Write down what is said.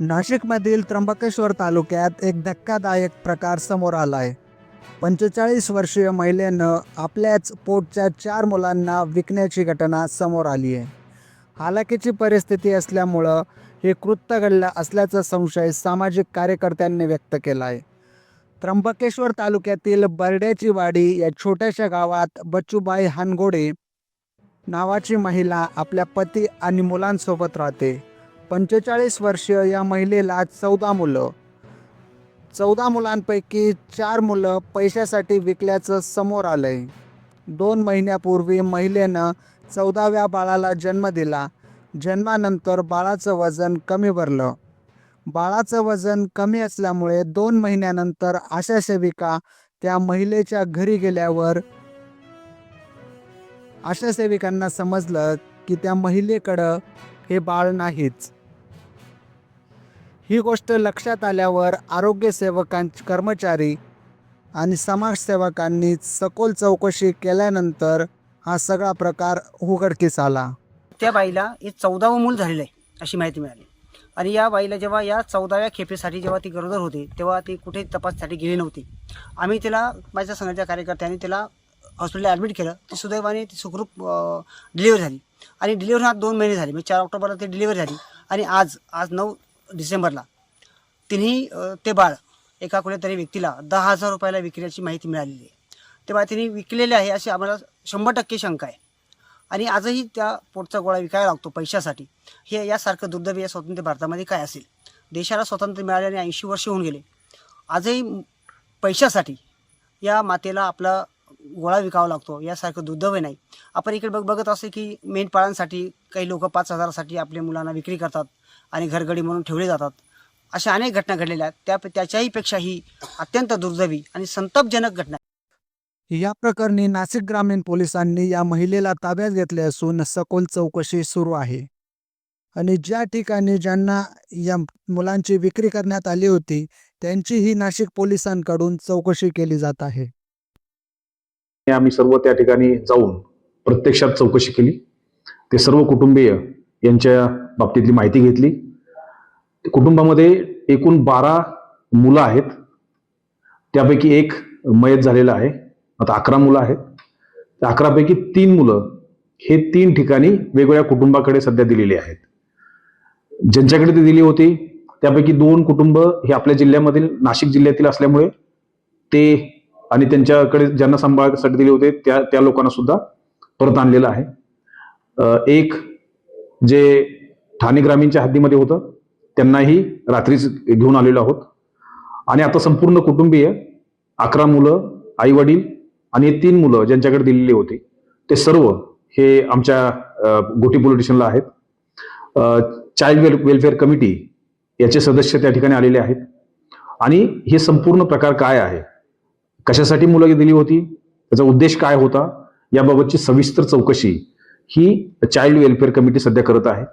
नाशिकमधील त्र्यंबकेश्वर तालुक्यात एक धक्कादायक प्रकार समोर आला आहे पंचेचाळीस वर्षीय महिलेनं आपल्याच पोटच्या चार मुलांना विकण्याची घटना समोर आली आहे. हालाकीची परिस्थिती असल्यामुळं हे कृत्य घडलं असल्याचा संशय सामाजिक कार्यकर्त्यांनी व्यक्त केला आहे त्र्यंबकेश्वर तालुक्यातील बर्ड्याची वाडी या छोट्याशा गावात बच्चूबाई हानगोडे नावाची महिला आपल्या पती आणि मुलांसोबत राहते. पंचेचाळीस वर्षीय या महिलेला चौदा मुलं. चौदा मुलांपैकी चार मुलं पैशासाठी विकल्याचं समोर आलंय. दोन महिन्यापूर्वी महिलेनं चौदाव्या बाळाला जन्म दिला. जन्मानंतर बाळाचं वजन कमी भरलं. बाळाचं वजन कमी असल्यामुळे दोन महिन्यानंतर आशा सेविका त्या महिलेच्या घरी गेल्यावर आशा सेविकांना समजलं की त्या महिलेकडं हे बाळ नाहीच. ही गोष्ट लक्षात आल्यावर आरोग्य सेवकांचे कर्मचारी आणि समाजसेवकांनी सखोल चौकशी केल्यानंतर हा सगळा प्रकार उघडकीस आला. त्या बाईला हे चौदावं मूल झालेलं आहे अशी माहिती मिळाली. आणि या बाईला जेव्हा या चौदाव्या खेपेसाठी जेव्हा ती गरोदर होते तेव्हा ती कुठे तपाससाठी गेली नव्हती. आम्ही तिला माझ्या संघाच्या कार्यकर्त्यांनी तिला हॉस्पिटलला ॲडमिट केलं. ती सुदैवाने ती सुखरूप डिलिव्हरी झाली. आणि डिलिव्हरी हा दोन महिने झाले. म्हणजे चार ऑक्टोबरला ती डिलिव्हरी झाली. आणि आज आज नऊ डिसेंबरला. तिन्ही ते बाळ एका कुठेतरी व्यक्तीला दहा हजार रुपयाला विकल्याची माहिती मिळालेली आहे. ते बाळ तिने विकलेले आहे अशी आम्हाला शंभर टक्के शंका आहे. आणि आजही त्या पोटचा गोळा विकायला लागतो पैशासाठी. हे यासारखं दुर्दैवी या स्वातंत्र्य भारतामध्ये काय असेल? देशाला स्वातंत्र्य मिळाल्याने ऐंशी वर्ष होऊन गेले. आजही पैशासाठी या मातेला आपला गोळा विकावा लागतो यासारखं दुर्दैवी नाही. आपण इकडे बघ बघत असे की मेंढपाळांसाठी काही लोक पाच हजारासाठी आपल्या मुलांना विक्री करतात आणि घरगडी म्हणून ठेवले जातात. अशा अनेक घटना घडलेल्या आहेत. त्या त्याच्याही पेक्षा ही अत्यंत दुर्दैवी आणि संतापजनक घटना या प्रकरणी नाशिक ग्रामीण पोलिसांनी या महिलेला ताब्यात घेतले असून सखोल चौकशी सुरू आहे. आणि ज्या ठिकाणी ज्यांना या मुलांची विक्री करण्यात आली होती त्यांचीही नाशिक पोलिसांकडून चौकशी केली जात आहे. आम्ही सर्व त्या ठिकाणी जाऊन प्रत्यक्षात चौकशी केली. ते सर्व कुटुंबीय यांच्या बाबतीतली माहिती घेतली. कुटुंबामध्ये एकूण बारा मुलं आहेत. त्यापैकी एक मयत झालेला आहे. आता अकरा मुलं आहेत. त्या अकरापैकी तीन मुलं हे तीन ठिकाणी वेगवेगळ्या कुटुंबाकडे सध्या दिलेली आहेत. ज्यांच्याकडे ती दिली होती त्यापैकी दोन कुटुंब हे आपल्या जिल्ह्यामधील नाशिक जिल्ह्यातील असल्यामुळे ते आणि त्यांच्याकडे ज्यांना सांभाळण्यासाठी दिले होते त्या त्या लोकांना सुद्धा परत आणलेलं आहे. एक जे ठाणे ग्रामीणच्या हद्दीमध्ये होतं त्यांनाही रात्रीच घेऊन आलेलो आहोत. आणि आता संपूर्ण कुटुंबीय अकरा मुलं आई वडील आणि तीन मुलं ज्यांच्याकडे दिलेली होती ते सर्व हे आमच्या गोटी पोलीस स्टेशनला आहेत. चाइल्ड वेल वेलफेअर कमिटी याचे सदस्य त्या ठिकाणी आलेले आहेत. आणि हे संपूर्ण प्रकार काय आहे? कशासाठी मुलं दिली होती? त्याचा उद्देश काय होता? याबाबतची सविस्तर चौकशी ही चाइल्ड वेलफेअर कमिटी सध्या करत आहे.